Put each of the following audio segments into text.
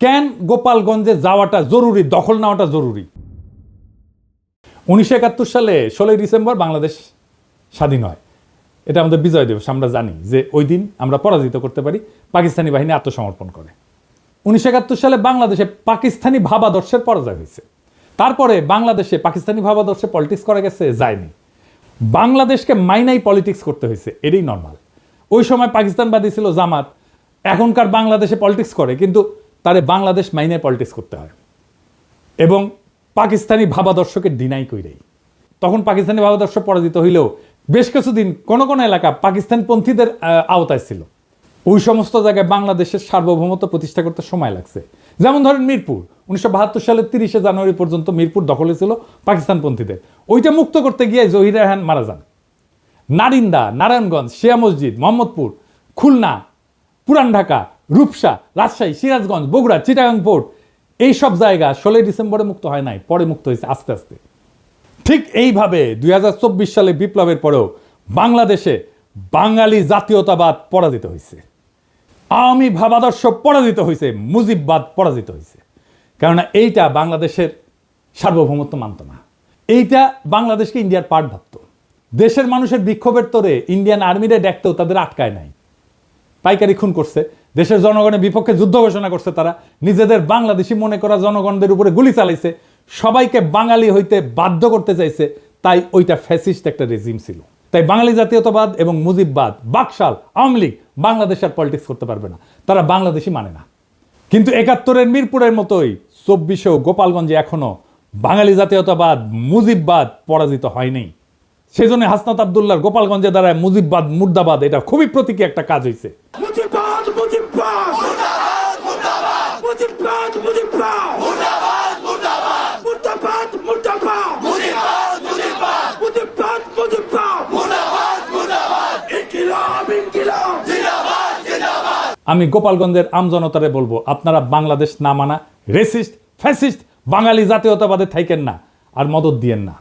কেন গোপালগঞ্জে যাওয়াটা জরুরি, দখল নেওয়াটা জরুরি? উনিশশো একাত্তর সালে ষোলোই ডিসেম্বর বাংলাদেশ স্বাধীন হয়। এটা আমাদের বিজয় দিবস, আমরা জানি যে ওই দিন আমরা পরাজিত করতে পারি, পাকিস্তানি বাহিনী আত্মসমর্পণ করে। উনিশশো একাত্তর সালে বাংলাদেশে পাকিস্তানি ভাবাদর্শের পরাজয় হয়েছে। তারপরে বাংলাদেশে পাকিস্তানি ভাবাদর্শে পলিটিক্স করা গেছে, যায়নি। বাংলাদেশকে মাইনাই পলিটিক্স করতে হয়েছে, এটাই নর্মাল। ওই সময় পাকিস্তানবাদী ছিল জামাত, এখনকার বাংলাদেশে পলিটিক্স করে, কিন্তু তারে বাংলাদেশ মাইনে পলিটিক্স করতে হয়। এবং পাকিস্তানি ভাবাদর্শকে ডিনাই কইরেই। তখন পাকিস্তানি ভাবাদর্শ পরাজিত হইলেও বেশ কিছুদিন কোন কোন এলাকা পাকিস্তানপন্থীদের আহ, আওতায় ছিল। ওই সমস্ত জায়গায় বাংলাদেশের সার্বভৌমত্ব প্রতিষ্ঠা করতে সময় লাগছে। যেমন ধরেন মিরপুর উনিশশো বাহাত্তর সালের তিরিশে জানুয়ারি পর্যন্ত মিরপুর দখলে ছিল পাকিস্তানপন্থীদের। ওইটা মুক্ত করতে গিয়ে জহির রায়হান মারা যান। নারিন্দা নারায়ণগঞ্জ শিয়া মসজিদ মোহাম্মদপুর খুলনা পুরান ঢাকা রূপসা, রাজশাহী, সিরাজগঞ্জ, বগুড়া, চিটাগাং পোর্ট এই সব জায়গা ষোলোই ডিসেম্বরে মুক্ত হয় নাই, পরে মুক্ত হয়েছে আস্তে আস্তে। ঠিক এইভাবে দুই হাজার চব্বিশ সালে বিপ্লবের পরেও বাংলাদেশে বাঙালি জাতীয়তাবাদ পরাজিত হয়েছে। আওয়ামী ভাবাদর্শ পরাজিত হয়েছে, মুজিববাদ পরাজিত হয়েছে। কেননা এইটা বাংলাদেশের সার্বভৌমত্ব মানত না। এইটা বাংলাদেশকে ইন্ডিয়ার পার্ট ভাবত দেশের মানুষের বিক্ষোভের তোরে ইন্ডিয়ান আর্মিরে ডাকতেও তাদের আটকায় নাই। পাইকারি খুন করছে, দেশের জনগণের বিপক্ষে যুদ্ধ ঘোষণা করছে তারা, নিজেদের বাংলাদেশি মনে করা জনগণদের উপরে গুলি চালাইছে, সবাইকে বাঙালি হইতে বাধ্য করতে চাইছে, তাই ওইটা ফ্যাসিস্ট একটা রেজিম ছিল। তাই বাঙালি জাতীয়তাবাদ এবং মুজিববাদ, বাকশাল, আওয়ামী লীগ বাংলাদেশ আর পলিটিক্স করতে পারবে না। তারা বাংলাদেশি মানে না। কিন্তু একাত্তরের মিরপুরের মতোই চব্বিশেও গোপালগঞ্জে এখনও বাঙালি জাতীয়তাবাদ, মুজিববাদ পরাজিত হয়নি সেই জন্য হাসনাত আবদুল্লাহর গোপালগঞ্জে দ্বারা মুজিববাদ মুর্দাবাদ এটা খুবই প্রতীকী একটা কাজ হয়েছে আমি গোপালগঞ্জের আমজনতারে বলব আপনারা বাংলাদেশ না মানা রেসিস্ট ফ্যাসিস্ট বাঙালি জাতীয়তাবাদে থাইকেন না আর মদত দিয়েন না।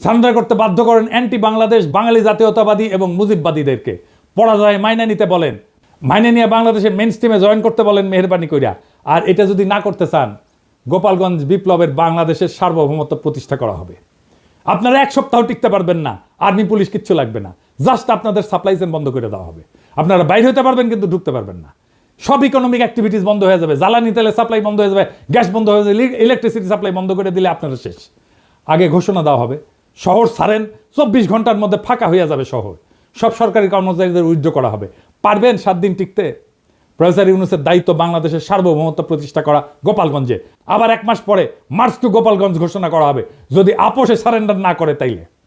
সারেন্ডার করতে বাধ্য করেন অ্যান্টি বাংলাদেশ, বাঙালি জাতীয়তাবাদী এবং মুজিববাদীদেরকে। পরাজয় মাইনে নিতে বলেন। মাইনে নিয়ে বাংলাদেশের মেন স্ট্রিমে জয়েন করতে বলেন মেহরবানি কইরা। আর এটা যদি না করতে চান, গোপালগঞ্জ বিপ্লবের বাংলাদেশের সার্বভৌমত্ব প্রতিষ্ঠা করা হবে। আপনারা এক সপ্তাহ টিকতে পারবেন না, আর্মি, পুলিশ কিচ্ছু লাগবে না। জাস্ট আপনাদের সাপ্লাই চেন বন্ধ করে দেওয়া হবে। আপনারা বাইরে হতে পারবেন কিন্তু ঢুকতে পারবেন না। সব ইকোনমিক অ্যাক্টিভিটিস বন্ধ হয়ে যাবে। জ্বালানি তেলের সাপ্লাই বন্ধ হয়ে যাবে, গ্যাস বন্ধ হয়ে যাবে ইলেকট্রিসিটি সাপ্লাই বন্ধ করে দিলে আপনারা শেষ। আগে ঘোষণা দেওয়া হবে শহর ছাড়েন, চব্বিশ ঘণ্টার মধ্যে ফাঁকা হয়ে যাবে শহর। সব সরকারি কর্মচারীদের উইথড্র করা হবে। পারবেন সাত দিন টিকতে? প্রফেসর ইউনুসের দায়িত্ব বাংলাদেশের সার্বভৌমত্ব প্রতিষ্ঠা করা গোপালগঞ্জে। আবার এক মাস পরে মার্চ টু গোপালগঞ্জ ঘোষণা করা হবে। যদি আপোষে সারেন্ডার না করে তাইলে।